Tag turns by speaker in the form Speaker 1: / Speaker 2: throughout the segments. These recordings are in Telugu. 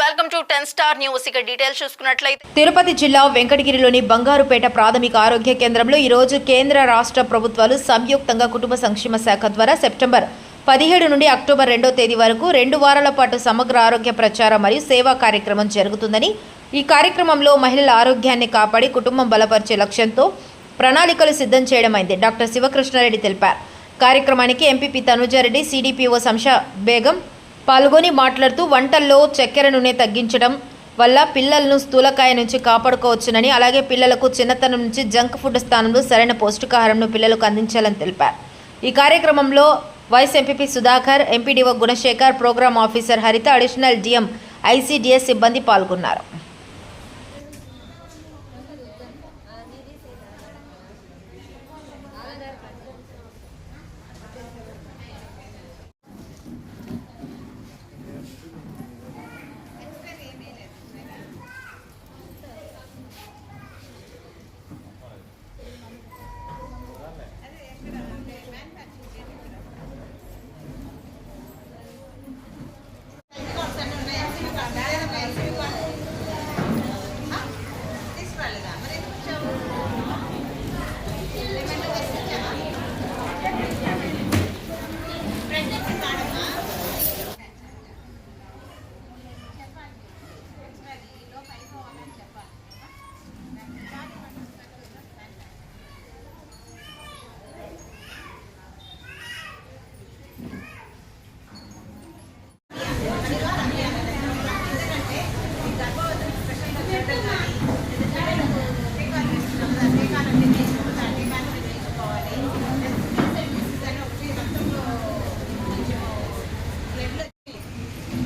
Speaker 1: Welcome to ten star news. ఇక డీటెయిల్స్ చూసుకున్నట్లయితే
Speaker 2: తిరుపతి జిల్లా వెంకటగిరిలోని బంగారుపేట ప్రాథమిక ఆరోగ్య కేంద్రంలో ఈరోజు కేంద్ర రాష్ట్ర ప్రభుత్వాలు సంయుక్తంగా కుటుంబ సంక్షేమ శాఖ ద్వారా సెప్టెంబర్ పదిహేడు నుండి అక్టోబర్ రెండో తేదీ వరకు రెండు వారాల పాటు సమగ్ర ఆరోగ్య ప్రచారం మరియు సేవా కార్యక్రమం జరుగుతుందని ఈ కార్యక్రమంలో మహిళల ఆరోగ్యాన్ని కాపాడి కుటుంబం బలపరిచే లక్ష్యంతో ప్రణాళికలు సిద్ధం చేయడమైంది డాక్టర్ శివకృష్ణారెడ్డి తెలిపారు. కార్యక్రమానికి ఎంపీపీ తనుజారెడ్డి సిడిపిఓ శంషా బేగం పాల్గొని మాట్లాడుతూ వంటల్లో చక్కెర నూనె తగ్గించడం వల్ల పిల్లలను స్థూలకాయ నుంచి కాపాడుకోవచ్చునని అలాగే పిల్లలకు చిన్నతనం నుంచి జంక్ ఫుడ్ స్థానంలో సరైన పౌష్టికాహారంను పిల్లలకు అందించాలని తెలిపారు. ఈ కార్యక్రమంలో vice MPP Sudhakar MPDO Gunasekhar program officer Haritha additional DM ICDS సిబ్బంది పాల్గొన్నారు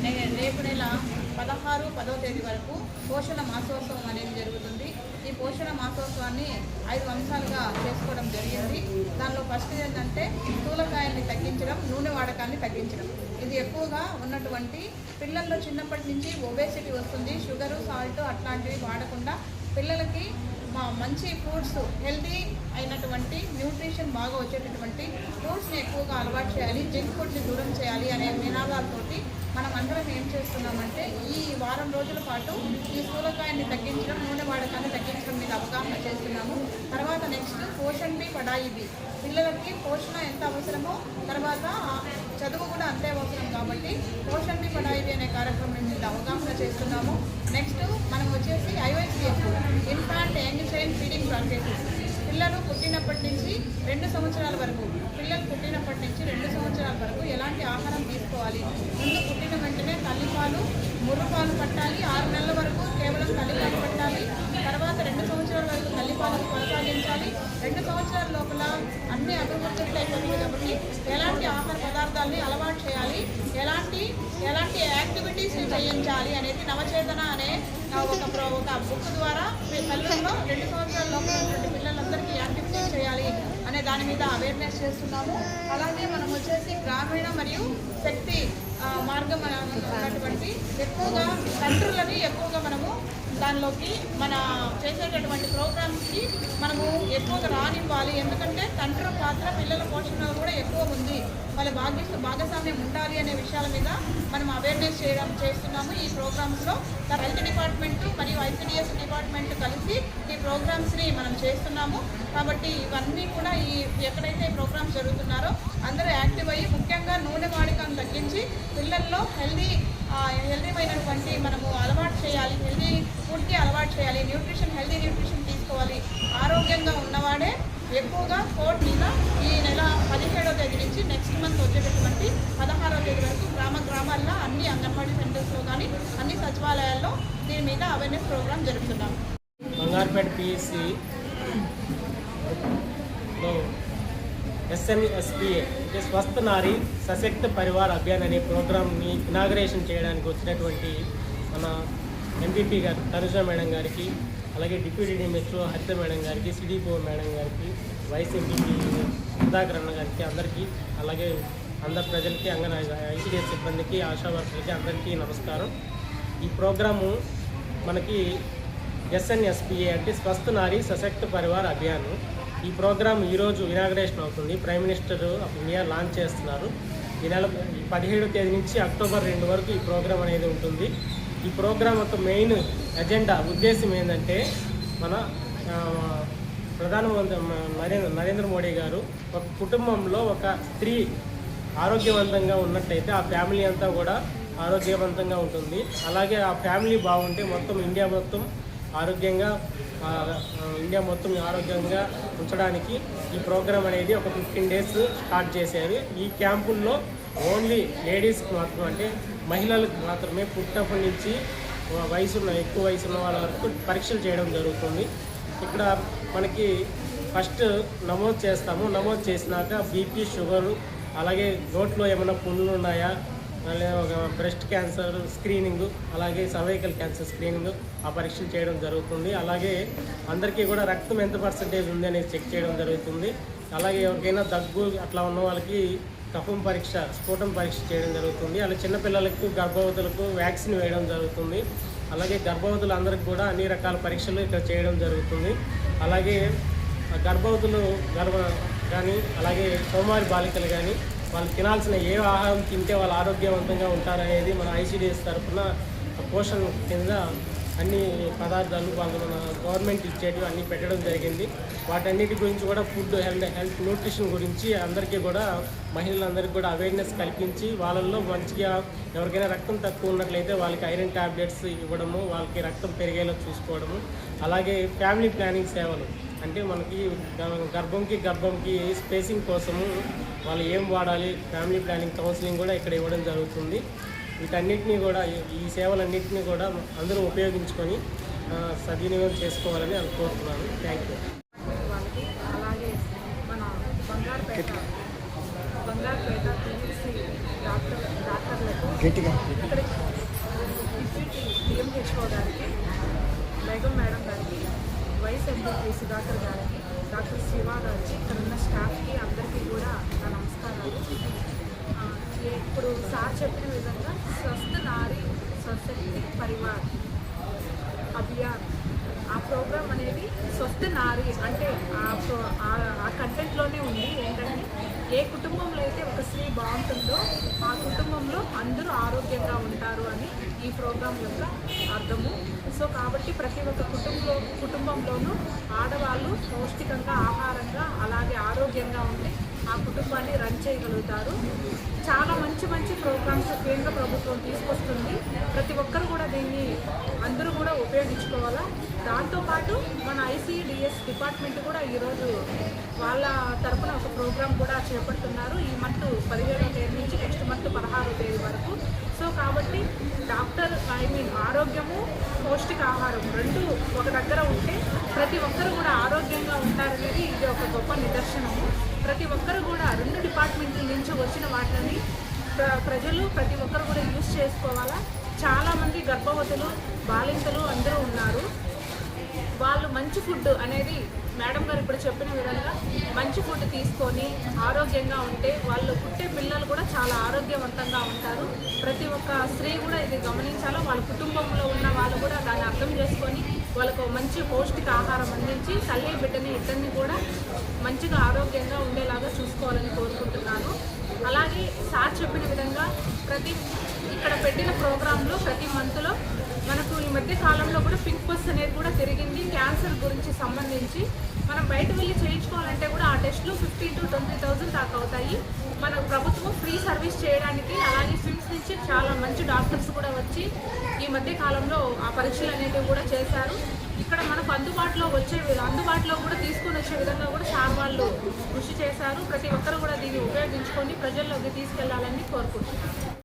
Speaker 3: నే- రేపు నెల పదహారు పదో తేదీ వరకు పోషణ మాసోత్సవం అనేది జరుగుతుంది. ఈ పోషణ మాసోత్సవాన్ని ఐదు అంశాలుగా చేసుకోవడం జరిగింది. దానిలో ఫస్ట్ ఏంటంటే స్థూలకాయాన్ని తగ్గించడం నూనె వాడకాన్ని తగ్గించడం. ఇది ఎక్కువగా ఉన్నటువంటి పిల్లల్లో చిన్నప్పటి నుంచి ఒబేసిటీ వస్తుంది. షుగరు సాల్ట్ అట్లాంటివి వాడకుండా పిల్లలకి మా మంచి ఫ్రూట్స్ హెల్తీ అయినటువంటి న్యూట్రిషన్ బాగా వచ్చేటటువంటి ఫ్రూట్స్ని ఎక్కువగా అలవాటు చేయాలి. జంక్ ఫుడ్ని దూరం చేయాలి అనే నినాదాలతోటి మనం అందరం ఏం చేస్తున్నామంటే ఈ వారం రోజుల పాటు ఈ స్థూలకాయాన్ని తగ్గించడం నూనె వాడకాన్ని తగ్గించడం మీద అవగాహన చేస్తున్నాము. తర్వాత నెక్స్ట్ పోషణ్ బి పడాయి బి. పిల్లలకి పోషణ ఎంత అవసరమో తర్వాత చదువు కూడా అంతే అవసరం కాబట్టి పోషణ్ బి పడాయి బి అనే కార్యక్రమం మీద అవగాహన చేస్తున్నాము. నెక్స్ట్ మనం వచ్చేసి IOSF infant young child feeding practices పిల్లలు పుట్టినప్పటి నుంచి రెండు సంవత్సరాల వరకు పిల్లలు పుట్టినప్పటి నుంచి రెండు సంవత్సరాల వరకు ఎలాంటి ఆహారం తీసుకోవాలి? ముందు పుట్టిన వెంటనే తల్లిపాలు ముర్రుపాలు పట్టాలి ఆరు నెలల వరకు కేవలం తల్లిపాలు పట్టాలి తర్వాత రెండు సంవత్సరాల వరకు తల్లిపాలను కొనసాగించాలి రెండు సంవత్సరాల లోపల అన్ని అభివృద్ధులు అయిపోతుంది కాబట్టి ఎలాంటి ఆహార పదార్థాలని అలవాటు చేయాలి? ఎలాంటి ఎలాంటి యాక్టివిటీస్ చేయించాలి అనేది నవచేతన అనే ఒక ఒక బుక్ ద్వారా మీ తల్లుల్లో రెండు సంవత్సరాల లోపల అందరికీ పిల్లలందరికీ చేయాలి అనే దాని మీద అవేర్నెస్ చేస్తున్నాము. అలాగే మనం వచ్చేసి గ్రామీణ మరియు శక్తి మార్గం ఉన్నటువంటి ఎక్కువగా తండ్రులని ఎక్కువగా మనము దానిలోకి మన చేసేటటువంటి ప్రోగ్రామ్స్కి మనము ఎక్కువగా రానివ్వాలి. ఎందుకంటే తండ్రి పాత్ర పిల్లల పోషణలో కూడా ఎక్కువ ఉంది. వాళ్ళ భాగ్య భాగస్వామ్యం ఉండాలి అనే విషయాల మీద మనం అవేర్నెస్ చేయడం చేస్తున్నాము ఈ ప్రోగ్రామ్స్లో. హెల్త్ డిపార్ట్మెంట్ మరియు ఐసీడిఎస్ డిపార్ట్మెంట్ కలిసి ఈ ప్రోగ్రామ్స్ని మనం చేస్తున్నాము. కాబట్టి ఇవన్నీ కూడా ఈ ఎక్కడైతే ప్రోగ్రామ్స్ జరుగుతున్నారో అందరూ యాక్టివ్ అయ్యి ముఖ్యంగా నూనె వాడకం తగ్గించి పిల్లల్లో హెల్దీ హెల్దీమైనటువంటి మనము అలవాటు చేయాలి హెల్దీ ఫుడ్కి అలవాటు చేయాలి న్యూట్రిషన్ హెల్దీ న్యూట్రిషన్ తీసుకోవాలి. ఆరోగ్యంగా ఉన్నవాడే ఎక్కువగా కోర్ట్ మీద ఈ నెల పదిహేడవ తేదీ నుంచి నెక్స్ట్ మంత్ వచ్చేటటువంటి పదహారవ తేదీ వరకు గ్రామ గ్రామాల్లో అన్ని అంగన్వాడీ సెంటర్స్లో కానీ అన్ని సచివాలయాల్లో దీని మీద అవేర్నెస్ ప్రోగ్రామ్ జరుపుతున్నాం.
Speaker 4: బంగారుపేట పిఎస్సి ఎస్ఎంఎస్పిఏ అంటే స్వస్థ నారి సశక్త పరివార్ అభియాన్ అనే ప్రోగ్రామ్ని ఇనాగరేషన్ చేయడానికి వచ్చినటువంటి మన ఎంపీపీ గారు తనుజ మేడం గారికి అలాగే డిప్యూటీ డిఎంహెచ్ఓ హరిత మేడం గారికి సిడిపో మేడం గారికి వైస్ ఎంపీపీ సుధాకర్ అన్న గారికి అందరికీ అలాగే అందరి ప్రజలకి అంగన ఐసీడీఎస్ సిబ్బందికి ఆశా వర్కర్లకి అందరికీ నమస్కారం. ఈ ప్రోగ్రాము మనకి ఎస్ఎన్ఎస్పిఏ అంటే స్వస్థ నారీ సశక్త పరివార్ అభియాన్. ఈ ప్రోగ్రామ్ ఈరోజు ఇనాగ్రేషన్ అవుతుంది. Prime minister of India launch చేస్తున్నారు. ఈ నెల పదిహేడు తేదీ నుంచి అక్టోబర్ రెండు వరకు ఈ ప్రోగ్రామ్ అనేది ఉంటుంది. ఈ ప్రోగ్రాం యొక్క మెయిన్ ఎజెండా ఉద్దేశం ఏంటంటే మన ప్రధానమంత్రి నరేంద్ర నరేంద్ర మోడీ గారు ఒక కుటుంబంలో ఒక స్త్రీ ఆరోగ్యవంతంగా ఉన్నట్టయితే ఆ ఫ్యామిలీ అంతా కూడా ఆరోగ్యవంతంగా ఉంటుంది. అలాగే ఆ ఫ్యామిలీ బాగుంటే మొత్తం ఇండియా మొత్తం ఆరోగ్యంగా ఇండియా మొత్తం ఆరోగ్యంగా ఉంచడానికి ఈ ప్రోగ్రామ్ అనేది ఒక ఫిఫ్టీన్ డేస్ స్టార్ట్ చేశారు ఈ క్యాంపుల్లో ఓన్లీ లేడీస్కి మాత్రం అంటే మహిళలకు మాత్రమే పుట్టినప్పటి నుంచి వయసున్న ఎక్కువ వయసు ఉన్న వాళ్ళ వరకు పరీక్షలు చేయడం జరుగుతుంది. ఇక్కడ మనకి ఫస్ట్ నమోదు చేస్తాము. నమోదు చేసినాక బీపీ షుగరు అలాగే నోట్లో ఏమైనా పుండ్లు ఉన్నాయా? అలాగే ఒక బ్రెస్ట్ క్యాన్సర్ స్క్రీనింగ్ అలాగే సర్వైకల్ క్యాన్సర్ స్క్రీనింగ్ ఆ పరీక్షలు చేయడం జరుగుతుంది. అలాగే అందరికీ కూడా రక్తం ఎంత పర్సంటేజ్ ఉంది అనేది చెక్ చేయడం జరుగుతుంది. అలాగే ఎవరికైనా దగ్గు అట్లా ఉన్న వాళ్ళకి కఫం పరీక్ష స్ఫోటం పరీక్ష చేయడం జరుగుతుంది. అలాగే చిన్నపిల్లలకు గర్భవతులకు వ్యాక్సిన్ వేయడం జరుగుతుంది. అలాగే గర్భవతులు అందరికి కూడా అన్ని రకాల పరీక్షలు ఇక్కడ చేయడం జరుగుతుంది. అలాగే గర్భవతులు గర్భ కానీ అలాగే కౌమారి బాలికలు కానీ వాళ్ళు తినాల్సిన ఏ ఆహారం తింటే వాళ్ళు ఆరోగ్యవంతంగా ఉంటారనేది మన ఐసీడీఎస్ తరఫున పోషణ కింద అన్ని పదార్థాలు వాళ్ళు మన గవర్నమెంట్ ఇచ్చేటివి అన్నీ పెట్టడం జరిగింది. వాటన్నిటి గురించి కూడా ఫుడ్ హెల్త్ హెల్త్ న్యూట్రిషన్ గురించి అందరికీ కూడా మహిళలందరికీ కూడా అవేర్నెస్ కల్పించి వాళ్ళల్లో మంచిగా ఎవరికైనా రక్తం తక్కువ ఉన్నట్లయితే వాళ్ళకి ఐరన్ ట్యాబ్లెట్స్ ఇవ్వడము వాళ్ళకి రక్తం పెరిగేలా చూసుకోవడము అలాగే ఫ్యామిలీ ప్లానింగ్ సేవలు. అంటే మనకి గర్భంకి గర్భంకి స్పేసింగ్ కోసము వాళ్ళు ఏం వాడాలి ఫ్యామిలీ ప్లానింగ్ కౌన్సిలింగ్ కూడా ఇక్కడ ఇవ్వడం జరుగుతుంది. వీటన్నిటిని కూడా ఈ- సేవలన్నింటినీ కూడా అందరూ ఉపయోగించుకొని సద్వినియోగం చేసుకోవాలని అనుకుంటున్నాను థ్యాంక్ యూ
Speaker 5: వాళ్ళకి అలాగే మన బంగారుపేట బంగారుపేట పిఎస్సి డాక్టర్ డాక్టర్లకు ఇక్కడ డిప్యూటీ డిఎంహెచ్ఓ గారికి బేగం మేడం గారికి వైస్ ఎంపీ సుధాకర్ గారికి డాక్టర్ శివ గారికి ఇక్కడ ఉన్న స్టాఫ్కి అందరికీ కూడా నా నమస్కారాలు. ఇప్పుడు సార్ చెప్పిన విధంగా స్వస్థ నారీ స్వశక్తి పరివార్ అభియాన్. ఆ ప్రోగ్రామ్ అనేది స్వస్థ నారీ అంటే ఆ ప్రో- ఆ కంటెంట్లోనే ఉంది. ఏంటంటే ఏ కుటుంబంలో అయితే ఒక స్త్రీ బాగుంటుందో ఆ కుటుంబంలో అందరూ ఆరోగ్యంగా ఉంటారు అని ఈ ప్రోగ్రాం యొక్క అర్థము. సో కాబట్టి ప్రతి ఒక్క కుటుంబంలో కుటుంబంలోనూ ఆడవాళ్ళు పౌష్టికంగా ఆహారంగా అలాగే ఆరోగ్యంగా ఉండి ఆ కుటుంబాన్ని రన్ చేయగలుగుతారు. చాలా మంచి మంచి ప్రోగ్రామ్స్ కేంద్ర ప్రభుత్వం తీసుకొస్తుంది. ప్రతి ఒక్కరు కూడా దీన్ని అందరూ కూడా ఉపయోగించుకోవాలా? దాంతోపాటు మన ఐసీడిఎస్ డిపార్ట్మెంట్ కూడా ఈరోజు వాళ్ళ తరపున ఒక ప్రోగ్రామ్ కూడా చేపడుతున్నారు. ఈ మంత్ పదిహేడవ తేదీ నుంచి నెక్స్ట్ మంత్ పదహారవ తేదీ వరకు. సో కాబట్టి డాక్టర్ ఐ మీన్ ఆరోగ్యము పౌష్టికాహారం రెండు ఒక దగ్గర ఉంటే ప్రతి ఒక్కరు కూడా ఆరోగ్యంగా ఉంటారనేది ఇది ఒక గొప్ప నిదర్శనము. ప్రతి ఒక్కరు కూడా రెండు డిపార్ట్మెంట్ల నుంచి వచ్చిన వాటిని ప్ర- ప్రజలు ప్రతి ఒక్కరు కూడా యూజ్ చేసుకోవాలా? చాలామంది గర్భవతులు బాలింతలు అందరూ ఉన్నారు. వాళ్ళు మంచి ఫుడ్ అనేది మేడం గారు ఇప్పుడు చెప్పిన విధంగా మంచి ఫుడ్ తీసుకొని ఆరోగ్యంగా ఉంటే వాళ్ళు పుట్టే పిల్లలు కూడా చాలా ఆరోగ్యవంతంగా ఉంటారు. ప్రతి ఒక్క స్త్రీ కూడా ఇది గమనించాలో? వాళ్ళ కుటుంబంలో ఉన్న వాళ్ళు కూడా దాన్ని అర్థం చేసుకొని వాళ్ళకు మంచి పౌష్టిక ఆహారం అందించి తల్లి బిడ్డని ఇద్దరిని కూడా మంచిగా ఆరోగ్యంగా ఉండేలాగా చూసుకోవాలని కోరుకుంటున్నాను. అలాగే సార్ చెప్పిన విధంగా ప్రతి ఇక్కడ పెట్టిన ప్రోగ్రాంలో ప్రతి మంత్లో ఈ మధ్య కాలంలో కూడా పింక్ బస్ అనేది కూడా తిరిగింది. క్యాన్సర్ గురించి సంబంధించి మనం బయట వెళ్ళి చేయించుకోవాలంటే కూడా ఆ టెస్ట్లు ఫిఫ్టీన్ టు ట్వంటీ థౌజండ్ దాకా అవుతాయి. మన ప్రభుత్వం ఫ్రీ సర్వీస్ చేయడానికి అలాగే స్విమ్స్ నుంచి చాలా మంచి డాక్టర్స్ కూడా వచ్చి ఈ మధ్య కాలంలో ఆ పరీక్షలు అనేవి కూడా చేశారు. ఇక్కడ మనకు అందుబాటులో వచ్చే అందుబాటులో కూడా తీసుకొని వచ్చే విధంగా కూడా సార్ వాళ్ళు కృషి చేశారు. ప్రతి ఒక్కరు కూడా దీన్ని ఉపయోగించుకొని ప్రజల్లోకి తీసుకెళ్ళాలని కోరుకుంటున్నాను